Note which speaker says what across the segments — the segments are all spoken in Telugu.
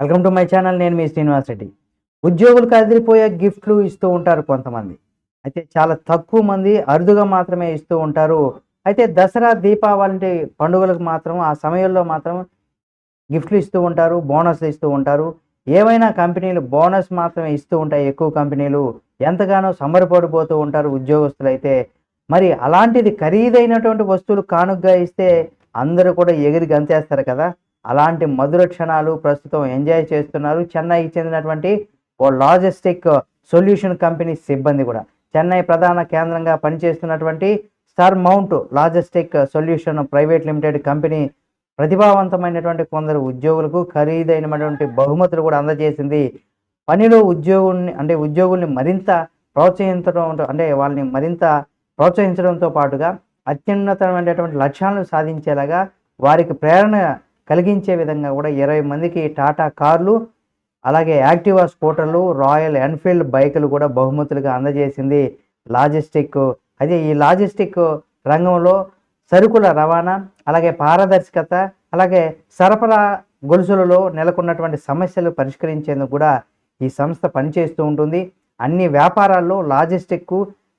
Speaker 1: వెల్కమ్ టు మై ఛానల్ నేను మీ శ్రీనివాస్ రెడ్డి. ఉద్యోగులు కదిలిపోయే గిఫ్ట్లు ఇస్తూ ఉంటారు కొంతమంది. అయితే చాలా తక్కువ మంది అరుదుగా మాత్రమే ఇస్తూ ఉంటారు. అయితే దసరా దీపావళి పండుగలకు మాత్రం ఆ సమయంలో మాత్రం గిఫ్ట్లు ఇస్తూ ఉంటారు బోనస్లు ఇస్తూ ఉంటారు. ఏవైనా కంపెనీలు బోనస్ మాత్రమే ఇస్తూ ఉంటాయి ఎక్కువ కంపెనీలు. ఎంతగానో సంబరపడిపోతూ ఉంటారు ఉద్యోగస్తులు అయితే. మరి అలాంటిది ఖరీదైనటువంటి వస్తువులు కానుకగా ఇస్తే అందరూ కూడా ఎగిరి గంతేస్తారు కదా. అలాంటి మధుర క్షణాలు ప్రస్తుతం ఎంజాయ్ చేస్తున్నారు. చెన్నైకి చెందినటువంటి ఓ లాజిస్టిక్ సొల్యూషన్ కంపెనీ సిబ్బంది కూడా. చెన్నై ప్రధాన కేంద్రంగా పనిచేస్తున్నటువంటి surmount logistic solution private limited company ప్రతిభావంతమైనటువంటి కొందరు ఉద్యోగులకు ఖరీదైనటువంటి బహుమతులు కూడా అందజేసింది. పనిలో ఉద్యోగుల్ని అంటే ఉద్యోగుల్ని మరింత ప్రోత్సహించడం అంటే వాళ్ళని మరింత ప్రోత్సహించడంతో పాటుగా అత్యున్నతమైనటువంటి లక్ష్యాలను సాధించేలాగా వారికి ప్రేరణ కలిగించే విధంగా కూడా ఇరవై మందికి టాటా కార్లు అలాగే యాక్టివా స్కూటర్లు రాయల్ ఎన్ఫీల్డ్ బైకులు కూడా బహుమతులుగా అందజేసింది లాజిస్టిక్. అదే ఈ లాజిస్టిక్ రంగంలో సరుకుల రవాణా అలాగే పారదర్శకత అలాగే సరఫరా గొలుసులలో నెలకొన్నటువంటి సమస్యలు పరిష్కరించేందుకు కూడా ఈ సంస్థ పనిచేస్తూ ఉంటుంది. అన్ని వ్యాపారాల్లో లాజిస్టిక్కు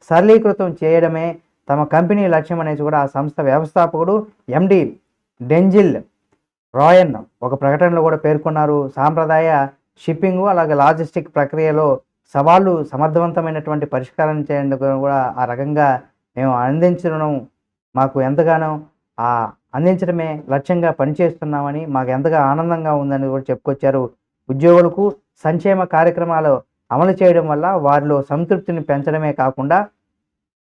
Speaker 1: సరళీకృతం చేయడమే తమ కంపెనీ లక్ష్యం అనేసి కూడా ఆ సంస్థ వ్యవస్థాపకుడు ఎండి డెంజిల్ రాయన్ ఒక ప్రకటనలో కూడా పేర్కొన్నారు సాంప్రదాయ షిప్పింగ్ అలాగే లాజిస్టిక్ ప్రక్రియలో సవాళ్ళు సమర్థవంతమైనటువంటి పరిష్కారం చేయందుకు కూడా ఆ రకంగా మేము అందించడం మాకు ఎంతగానో ఆ అందించడమే లక్ష్యంగా పనిచేస్తున్నామని మాకు ఎంతగా ఆనందంగా ఉందని కూడా చెప్పుకొచ్చారు ఉద్యోగులకు. సంక్షేమ కార్యక్రమాలు అమలు చేయడం వల్ల వారిలో సంతృప్తిని పెంచడమే కాకుండా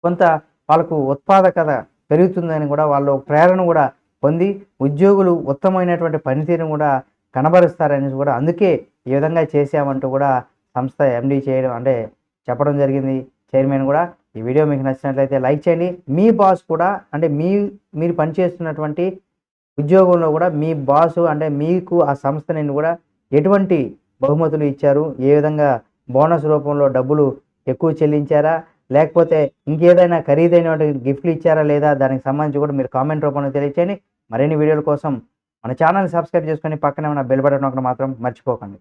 Speaker 1: కొంత వాళ్ళకు ఉత్పాదకత పెరుగుతుందని కూడా వాళ్ళు ప్రేరణ కూడా పొంది ఉద్యోగులు ఉత్తమమైనటువంటి పనితీరును కూడా కనబరుస్తారని కూడా అందుకే ఈ విధంగా చేశామంటూ కూడా సంస్థ ఎండీ చేయడం అంటే చెప్పడం జరిగింది. చైర్మన్ కూడా ఈ వీడియో మీకు నచ్చినట్లయితే లైక్ చేయండి. మీ బాస్ కూడా అంటే మీ మీరు పనిచేస్తున్నటువంటి ఉద్యోగంలో కూడా మీ బాసు అంటే మీకు ఆ సంస్థ నేను కూడా ఎటువంటి బహుమతులు ఇచ్చారు? ఏ విధంగా బోనస్ రూపంలో డబ్బులు ఎక్కువ చెల్లించారా? లేకపోతే ఇంకేదైనా ఖరీదైన గిఫ్ట్లు ఇచ్చారా లేదా? దానికి సంబంధించి కూడా మీరు కామెంట్ రూపంలో తెలియచేయండి. మరిన్ని వీడియోల కోసం మన ఛానల్ సబ్స్క్రైబ్ చేసుకొని పక్కనే ఉన్న బెల్ బటన్ ఒకటి మాత్రం మర్చిపోకండి.